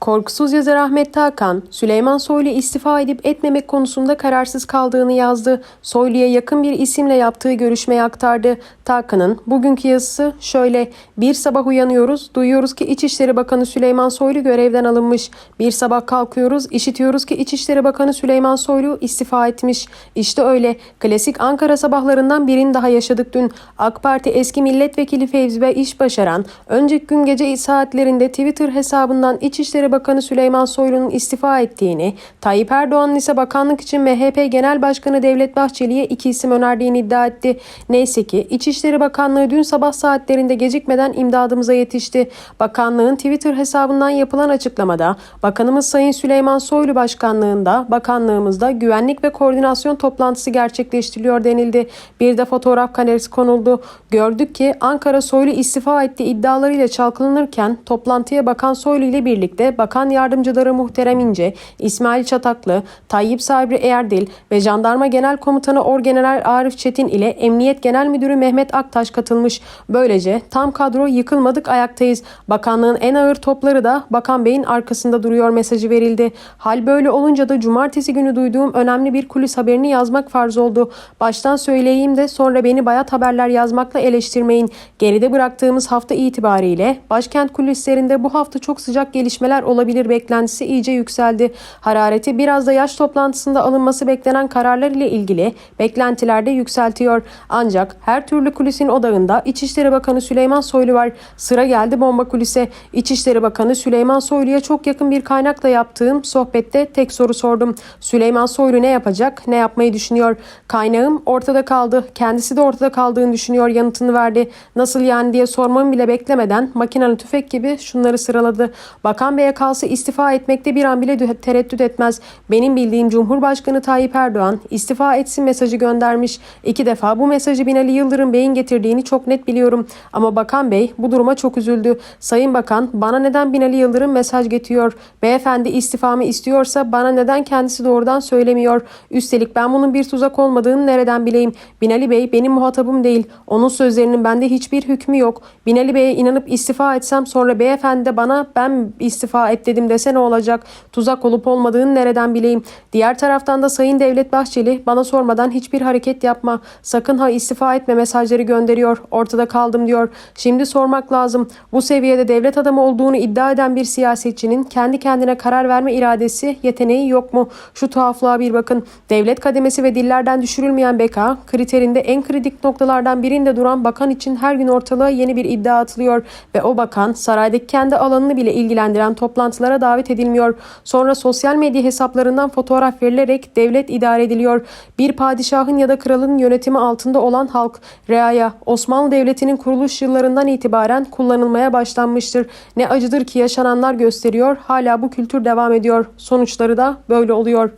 Korkusuz yazar Ahmet Hakan, Süleyman Soylu istifa edip etmemek konusunda kararsız kaldığını yazdı. Soylu'ya yakın bir isimle yaptığı görüşmeyi aktardı. Hakan'ın bugünkü yazısı şöyle. Bir sabah uyanıyoruz, duyuyoruz ki İçişleri Bakanı Süleyman Soylu görevden alınmış. Bir sabah kalkıyoruz, işitiyoruz ki İçişleri Bakanı Süleyman Soylu istifa etmiş. İşte öyle. Klasik Ankara sabahlarından birini daha yaşadık dün. AK Parti eski milletvekili Fevzi Bey iş başaran, önceki gün gece saatlerinde Twitter hesabından İçişleri Bakanı Süleyman Soylu'nun istifa ettiğini, Tayyip Erdoğan'ın ise bakanlık için MHP Genel Başkanı Devlet Bahçeli'ye iki isim önerdiğini iddia etti. Neyse ki İçişleri Bakanlığı dün sabah saatlerinde gecikmeden imdadımıza yetişti. Bakanlığın Twitter hesabından yapılan açıklamada Bakanımız Sayın Süleyman Soylu Başkanlığında bakanlığımızda güvenlik ve koordinasyon toplantısı gerçekleştiriliyor denildi. Bir de fotoğraf kamerası konuldu. Gördük ki Ankara Soylu istifa etti iddialarıyla çalkalanırken toplantıya Bakan Soylu ile birlikte Bakan Yardımcıları Muhterem İnce, İsmail Çataklı, Tayyip Sabri Erdil ve Jandarma Genel Komutanı Orgeneral Arif Çetin ile Emniyet Genel Müdürü Mehmet Aktaş katılmış. Böylece tam kadro yıkılmadık ayaktayız. Bakanlığın en ağır topları da Bakan Bey'in arkasında duruyor mesajı verildi. Hal böyle olunca da cumartesi günü duyduğum önemli bir kulis haberini yazmak farz oldu. Baştan söyleyeyim de sonra beni bayat haberler yazmakla eleştirmeyin. Geride bıraktığımız hafta itibariyle başkent kulislerinde bu hafta çok sıcak gelişmeler olabilir beklentisi iyice yükseldi. Harareti biraz da yaş toplantısında alınması beklenen kararlar ile ilgili beklentiler de yükseltiyor. Ancak her türlü kulisin odağında İçişleri Bakanı Süleyman Soylu var. Sıra geldi bomba kulise. İçişleri Bakanı Süleyman Soylu'ya çok yakın bir kaynakla yaptığım sohbette tek soru sordum. Süleyman Soylu ne yapacak, ne yapmayı düşünüyor? Kaynağım ortada kaldı. Kendisi de ortada kaldığını düşünüyor yanıtını verdi. Nasıl yani diye sormamı bile beklemeden makinalı tüfek gibi şunları sıraladı. Bakan Bey'e kalsa istifa etmekte bir an bile tereddüt etmez. Benim bildiğim Cumhurbaşkanı Tayyip Erdoğan istifa etsin mesajı göndermiş. İki defa bu mesajı Binali Yıldırım Bey'in getirdiğini çok net biliyorum. Ama Bakan Bey bu duruma çok üzüldü. Sayın Bakan bana neden Binali Yıldırım mesaj getiriyor? Beyefendi istifamı istiyorsa bana neden kendisi doğrudan söylemiyor? Üstelik ben bunun bir tuzak olmadığını nereden bileyim? Binali Bey benim muhatabım değil. Onun sözlerinin bende hiçbir hükmü yok. Binali Bey'e inanıp istifa etsem sonra beyefendi de bana ben istifa et dedim dese ne olacak? Tuzak olup olmadığını nereden bileyim? Diğer taraftan da Sayın Devlet Bahçeli bana sormadan hiçbir hareket yapma. Sakın ha istifa etme mesajları gönderiyor. Ortada kaldım diyor. Şimdi sormak lazım. Bu seviyede devlet adamı olduğunu iddia eden bir siyasetçinin kendi kendine karar verme iradesi, yeteneği yok mu? Şu tuhaflığa bir bakın. Devlet kademesi ve dillerden düşürülmeyen beka, kriterinde en kritik noktalardan birinde duran bakan için her gün ortalığa yeni bir iddia atılıyor ve o bakan saraydaki kendi alanını bile ilgilendiren toplantılara davet edilmiyor. Sonra sosyal medya hesaplarından fotoğraf verilerek devlet idare ediliyor. Bir padişahın ya da kralın yönetimi altında olan halk, reaya, Osmanlı Devleti'nin kuruluş yıllarından itibaren kullanılmaya başlanmıştır. Ne acıdır ki yaşananlar gösteriyor, hala bu kültür devam ediyor. Sonuçları da böyle oluyor.